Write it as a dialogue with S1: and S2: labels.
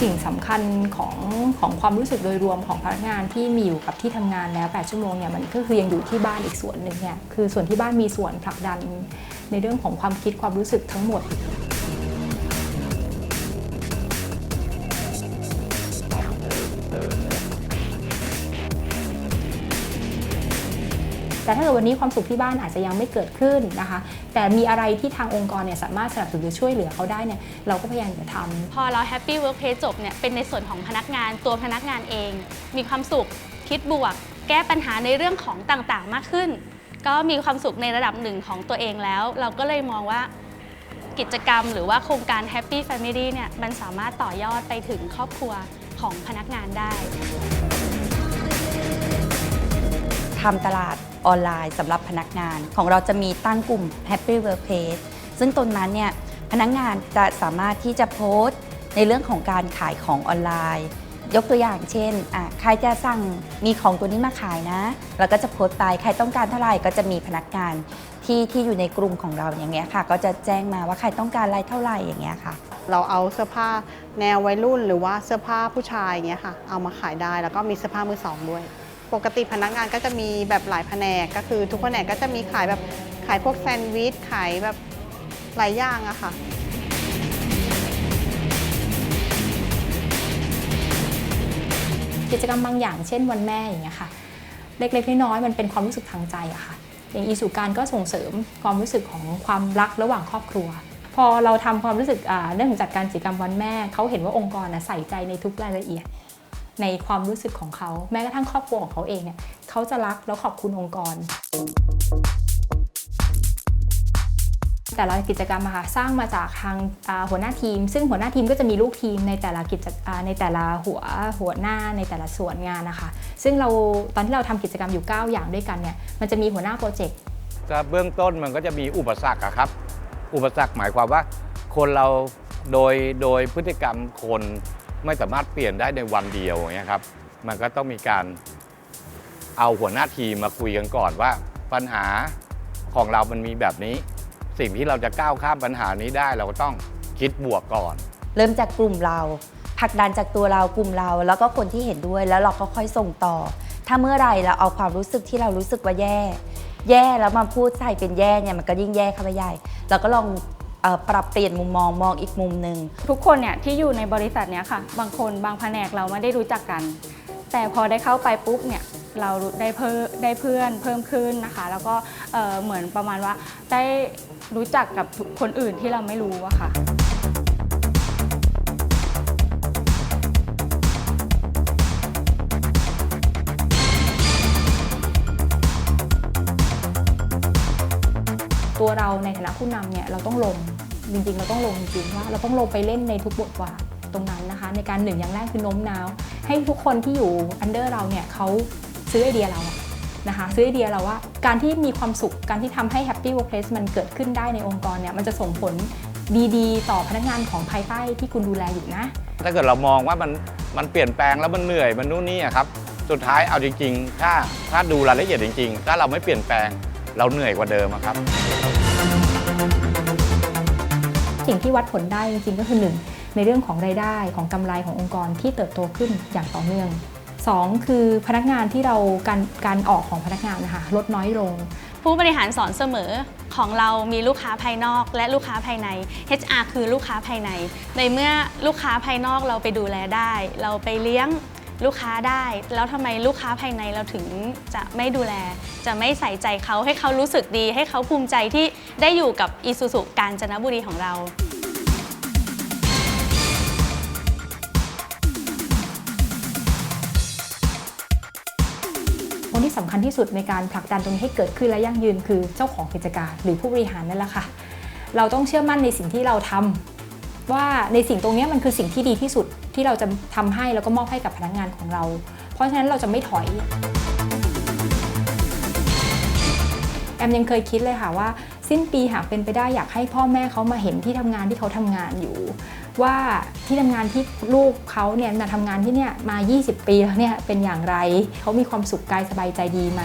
S1: สิ่งสำคัญของของความรู้สึกโดยรวมของพนักงานที่มีอยู่กับที่ทำงานแล้ว 8 ชั่วโมงเนี่ยมันก็คือยังอยู่ที่บ้านอีกส่วนหนึ่งเนี่ยคือส่วนที่บ้านมีส่วนผลักดันในเรื่องของความคิดความรู้สึกทั้งหมดแต่ถ้าเกิดวันนี้ความสุขที่บ้านอาจจะยังไม่เกิดขึ้นนะคะ แต่มีอะไรที่ทางองค์กรเนี่ยสามารถสนับสนุนหรือช่วยเหลือเขาได้เนี่ยเราก็พยายามจะทำ
S2: พอเราแฮปปี้เวิร์กเพจจบเนี่ยเป็นในส่วนของพนักงานตัวพนักงานเอง มีความสุขคิดบวก แก้ปัญหาในเรื่องของต่างๆมากขึ้น ก็มีความสุขในระดับหนึ่งของตัวเองแล้ว เราก็เลยมองว่ากิจกรรมหรือว่าโครงการ Happy Family เนี่ยมันสามารถต่อยอดไปถึงครอบครัวของพนักงานได้
S3: ทำตลาด ออนไลน์สำหรับพนักงาน ของเราจะมีตั้งกลุ่ม Happy Workplace ซึ่งตรงนั้นเนี่ยพนักงานจะสามารถที่จะโพสต์ในเรื่องของการขายของออนไลน์ ยกตัวอย่างเช่นอะใครจะสั่งมีของตัวนี้มาขายนะ เราก็จะโพสต์ไปใครต้องการเท่าไหร่ก็จะมีพนักงานที่ที่อยู่ในกลุ่มของเราอย่างเงี้ยค่ะ ก็จะแจ้งมาว่าใครต้องการอะไรเท่าไหร่อย่างเงี้ยค่ะ
S4: เราเอาเสื้อผ้าแนววัยรุ่น หรือว่าเสื้อผ้าผู้ชายอย่างเงี้ยค่ะ เอามาขายได้แล้วก็มีเสื้อผ้ามือสองด้วย ปกติพนักงานก็จะมีแบบหลายแผนกก็คือ ทุกแผนกก็จะมีขายแบบขายพวกแซนด์วิชขายแบบหลายอย่างอะค่ะ
S1: กิจกรรมบางอย่างเช่นวันแม่อย่างเงี้ยค่ะ เล็กๆน้อยๆมันเป็นความรู้สึกทางใจอะค่ะอย่างอีสุการก็ส่งเสริมความรู้สึกของความรักระหว่างครอบครัว พอเราทำความรู้สึกเรื่องของจัดการกิจกรรมวันแม่เขาเห็นว่าองค์กรใส่ใจในทุกรายละเอียด ในความรู้สึกของเขาแม้กระทั่งครอบครัวของเขาเองเนี่ยเขาจะรักแล้วขอบคุณองค์กร แต่ละกิจกรรมค่ะสร้างมาจากทางหัวหน้าทีม ซึ่งหัวหน้าทีมก็จะมีลูกทีมในแต่ละกิจในแต่ละหัวหัวหน้าในแต่ละส่วนงานนะคะ ซึ่งเราตอนที่เราทำกิจกรรมอยู่ 9 อย่างด้วยกันเนี่ยมันจะมีหัวหน้าโปรเจกต์
S5: ก็เบื้องต้นมันก็จะมีอุปสรรคครับ อุปสรรคหมายความว่าคนเราโดยโดยพฤติกรรมคน ไม่สามารถเปลี่ยนได้ในวันเดียวอย่างเงี้ยครับ มันก็ต้องมีการเอาหัวหน้าทีมมาคุยกันก่อนว่า ปัญหาของเรามันมีแบบนี้ สิ่งที่เราจะก้าวข้ามปัญหานี้ได้เราก็ต้องคิดบวกก่อน
S3: เริ่มจากกลุ่มเราผลักดันจากตัวเรากลุ่มเรา แล้วก็คนที่เห็นด้วยแล้วเราก็ค่อยส่งต่อ ถ้าเมื่อไหรเราเอาความรู้สึกที่เรารู้สึกว่าแย่ แย่แล้วมาพูดใส่เป็นแย่เนี่ยมันก็ยิ่งแย่เข้าไปใหญ่เราก็ลอง ปรับเปลี่ยนมุมมองมองอีกมุมหนึ่ง
S2: ทุกคนเนี่ยที่อยู่ในบริษัทเนี้ยค่ะ บางคนบางแผนกเราไม่ได้รู้จักกัน แต่พอได้เข้าไปปุ๊บเนี่ยเราได้เพิ่มได้เพื่อนเพิ่มขึ้นนะคะ แล้วก็เอ่อเหมือนประมาณว่าได้รู้จักกับคนอื่นที่เราไม่รู้อะค่ะ
S1: ตัวเราในฐานะผู้นำเนี่ยเราต้องลง จริงๆเราต้องลงจริงๆว่าเราต้องลงไปเล่นในทุกบทบาทตรงนั้นนะคะ ในการหนึ่งอย่างแรกคือโน้มน้าว ให้ทุกคนที่อยู่อันเดอร์เราเนี่ยเขาซื้อไอเดียเรานะคะซื้อไอเดียเราว่าการที่มีความสุขการที่ทำให้ Happy Workplace มันเกิดขึ้นได้ในองค์กรเนี่ยมันจะส่งผลดีๆ ต่อพนักงานของภายใต้ที่คุณดูแลอยู่นะ
S5: ถ้าเกิดเรามองว่ามันมันเปลี่ยนแปลงแล้วมันเหนื่อยมันนู่นนี่ครับสุดท้ายเอาจริง ๆ ถ้าถ้าดูรายละเอียดจริง ๆ ถ้าเราไม่เปลี่ยนแปลงเราเหนื่อยกว่าเดิมครับ
S1: สิ่งที่วัดผลได้จริงๆก็คือ 1 ในเรื่องของรายได้ของกำไรขององค์กรที่เติบโตขึ้นอย่างต่อเนื่อง 2 คือพนักงานที่เราการการออกของพนักงานนะคะลดน้อยลง
S2: ผู้บริหารสอนเสมอของเรามีลูกค้าภายนอกและลูกค้าภายใน HR คือลูกค้าภายใน ในเมื่อลูกค้าภายนอกเราไปดูแลได้ เราไปเลี้ยง ลูกค้าได้ แล้วทำไมลูกค้าภายในเราถึงจะไม่ดูแล จะไม่ใส่ใจเขาให้เขารู้สึกดี ให้เขาภูมิใจที่ได้อยู่กับอีซูซุกาญจนบุรีของเรา
S1: คนที่สำคัญที่สุดในการผลักดันตรงนี้ให้เกิดขึ้นและยั่งยืนคือเจ้าของกิจการหรือผู้บริหารนั่นแหละค่ะ เราต้องเชื่อมั่นในสิ่งที่เราทำว่าในสิ่งตรงนี้มันคือสิ่งที่ดีที่สุด ที่เราจะทำให้แล้วก็มอบให้กับพนักงานของเรา เพราะฉะนั้นเราจะไม่ถอยแอมยังเคยคิดเลยค่ะว่า สิ้นปีหากเป็นไปได้อยากให้พ่อแม่เขามาเห็นที่ทำงานที่เขาทำงานอยู่ ว่าที่ทำงานที่ลูกเขาเนี่ยมาทำงานที่เนี่ยมา 20 ปีแล้วเนี่ยเป็นอย่างไรเขามีความสุขกายสบายใจดีไหม